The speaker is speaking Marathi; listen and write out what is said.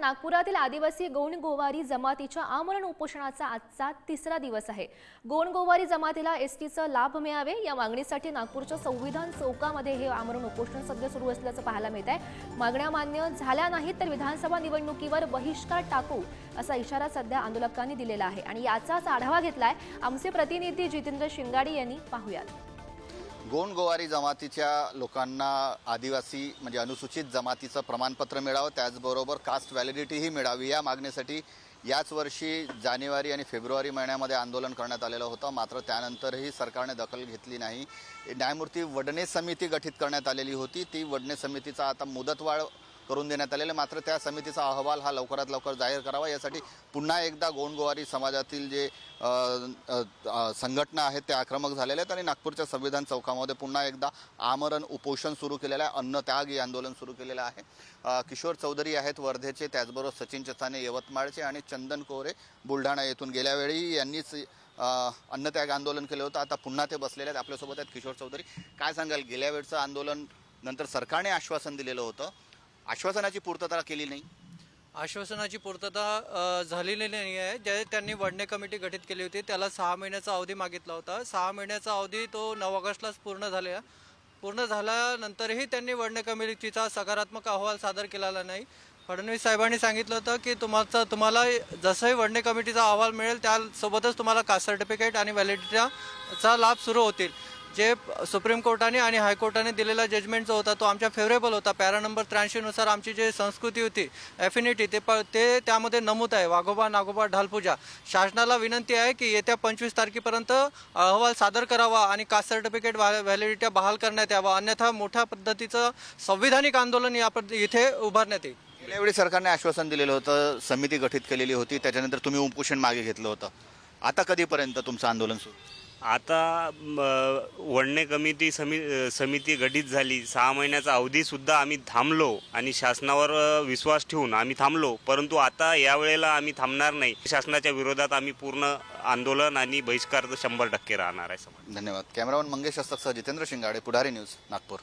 नागपुरातील आदिवासी गौण गोवारी जमातीच्या आमरण उपोषणाचा आजचा तिसरा दिवस आहे. गौण गोवारी जमातीला एसटीचा लाभ मिळावे या मागणीसाठी नागपूरच्या संविधान चौकामध्ये हे आमरण उपोषण सध्या सुरू असल्याचं पाहायला मिळत आहे मागण्या मान्य झाल्या नाहीत तर विधानसभा निवडणुकीवर बहिष्कार टाकू असा इशारा सध्या आंदोलकांनी दिलेला आहे. आणि याचाच आढावा घेतलाय आमचे प्रतिनिधी जितेंद्र शिंगाडी यांनी. पाहुयात. गोंडगोवारी जमातीच्या लोकांना आदिवासी म्हणजे अनुसूचित जमातीचं प्रमाणपत्र मिळावं त्याचबरोबर कास्ट व्हॅलिडिटीही मिळावी या मागणीसाठी याच वर्षी जानेवारी आणि फेब्रुवारी महिन्यामध्ये आंदोलन करण्यात आलेलं होतं. मात्र त्यानंतरही सरकारने दखल घेतली नाही. न्यायमूर्ती वडणे समिती गठीत करण्यात आलेली होती. ती वडणे समितीचा आता मुदतवाढ करून देण्यात आलेलं. मात्र त्या समितीचा अहवाल हा लवकरात लवकर जाहीर करावा. यासाठी पुन्हा एकदा गोंडगोवारी समाजातील जे संघटना आहेत त्या आक्रमक झालेल्या आहेत आणि नागपूरच्या संविधान चौकामध्ये पुन्हा एकदा आमरण उपोषण सुरू केलेलं आहे. अन्न त्याग हे आंदोलन सुरू केलेलं आहे. किशोर चौधरी आहेत वर्धेचे त्याचबरोबर सचिन चसाने यवतमाळचे आणि चंदन कोरे बुलढाणा येथून गेल्या वेळी यांनीच अन्नत्याग आंदोलन केलं होतं. आता पुन्हा ते बसलेले आहेत. आपल्यासोबत आहेत किशोर चौधरी. काय सांगाल? गेल्या वेळचं आंदोलन नंतर सरकारने आश्वासन दिलेलं होतं. आश्वासनाची पूर्तता केली नाही? आश्वासनाची पूर्तता झालेली नाही आहे. जे त्यांनी वडणे कमिटी गठीत केली होती त्याला सहा महिन्याचा अवधी मागितला होता. सहा महिन्याचा अवधी तो नऊ ऑगस्टलाच पूर्ण झाला. पूर्ण झाल्यानंतरही त्यांनी वडणे कमिटीचा सकारात्मक अहवाल सादर केलेला नाही. फडणवीस साहेबांनी सांगितलं होतं की तुम्हाला तुम्हाला जसंही वडणे कमिटीचा अहवाल मिळेल त्यासोबतच तुम्हाला कास्ट सर्टिफिकेट आणि व्हॅलिडिटीचा लाभ सुरू होतील. जे सुप्रीम कोर्टाने आणि हायकोर्टाने दिलेला जजमेंट जो होता तो आमच्या फेवरेबल होता. पॅरा नंबर त्र्याऐंशीनुसार आमची जी संस्कृती होती एफिनिटी ते प ते त्यामध्ये नमूद आहे. वाघोबा नागोबा ढालपूजा. शासनाला विनंती आहे की येत्या पंचवीस तारखेपर्यंत अहवाल सादर करावा आणि कास्ट सर्टिफिकेट व्हॅलिडिटी बहाल करण्यात यावा. अन्यथा मोठ्या पद्धतीचं संविधानिक आंदोलन या पद्ध- इथे उभारण्यात येईल. यावेळी सरकारने आश्वासन दिलेलं होतं समिती गठीत केलेली होती. त्याच्यानंतर तुम्ही उपोषण मागे घेतलं होतं. आता कधीपर्यंत तुमचं आंदोलन सुरू? आता वडणे कमिटी समि समिती गठीत झाली. सहा महिन्याचा अवधीसुद्धा आम्ही थांबलो आणि शासनावर विश्वास ठेवून आम्ही थांबलो. परंतु आता यावेळेला आम्ही थांबणार नाही. शासनाच्या विरोधात आम्ही पूर्ण आंदोलन आणि बहिष्कार तर शंभर टक्के राहणार आहे समज. धन्यवाद. कॅमेरामन मंगेश हस्तकसह जितेंद्र शिंगाडे पुढारी न्यूज नागपूर.